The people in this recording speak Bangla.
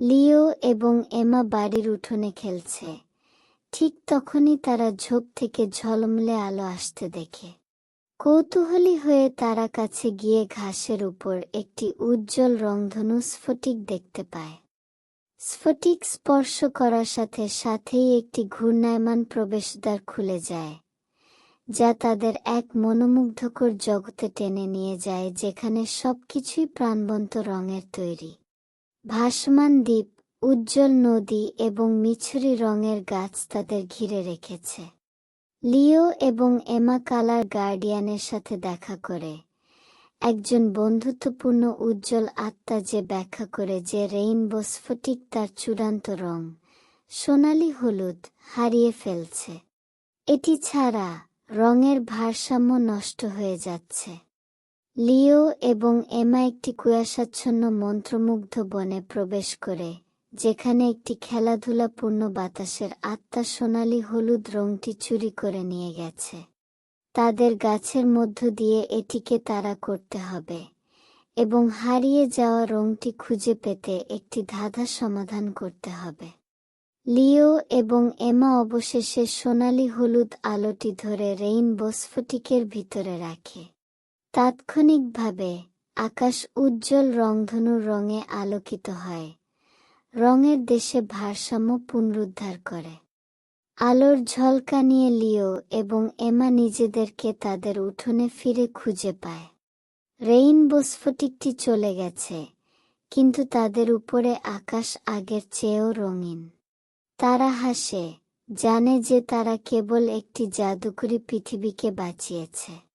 লিও এবং এমা বাড়ির উঠোনে খেলছে। ঠিক তখনই তারা ঝোপ থেকে ঝলমলে আলো আসতে দেখে। কৌতূহলী হয়ে তারা কাছে গিয়ে ঘাসের উপর একটি উজ্জ্বল রংধনু স্ফটিক দেখতে পায়। স্ফটিক স্পর্শ করার সাথে সাথেই একটি ঘূর্ণায়মান প্রবেশদ্বার খুলে যায়, যা তাদের এক মনোমুগ্ধকর জগতে টেনে নিয়ে যায় যেখানে সবকিছুই প্রাণবন্ত রঙের তৈরি। ভাসমান দ্বীপ, উজ্জ্বল নদী এবং মিছরি রঙের গাছ তাদের ঘিরে রেখেছে। লিও এবং এমা কালার গার্ডিয়ানের সাথে দেখা করে। একজন বন্ধুত্বপূর্ণ উজ্জ্বল আত্মা যে ব্যাখ্যা করে যে রেইনবো স্ফটিক তার চূড়ান্ত রং, সোনালি হলুদ, হারিয়ে ফেলছে। এটি ছাড়া রঙের ভারসাম্য নষ্ট হয়ে যাচ্ছে। লিও এবং এমা একটি কুয়াশাচ্ছন্ন মন্ত্রমুগ্ধ বনে প্রবেশ করে, যেখানে একটি খেলাধুলাপূর্ণ বাতাসের আত্মা সোনালি হলুদ রংটি চুরি করে নিয়ে গেছে। তাদের গাছের মধ্য দিয়ে এটিকে তারা করতে হবে এবং হারিয়ে যাওয়া রংটি খুঁজে পেতে একটি ধাঁধা সমাধান করতে হবে। লিও এবং এমা অবশেষে সোনালি হলুদ আলোটি ধরে রেইনবো স্ফটিকের ভিতরে রাখে। তাৎক্ষণিকভাবে আকাশ উজ্জ্বল রংধনুর রঙে আলোকিত হয়। রঙের দেশে ভারসাম্য পুনরুদ্ধার করে। আলোর ঝলকা নিয়ে লিও এবং এমা নিজেদেরকে তাদের উঠোনে ফিরে খুঁজে পায়। রেইনবো স্ফটিকটি চলে গেছে, কিন্তু তাদের উপরে আকাশ আগের চেয়েও রঙিন। তারা হাসে, জানে যে তারা কেবল একটি জাদুকরী পৃথিবীকে বাঁচিয়েছে।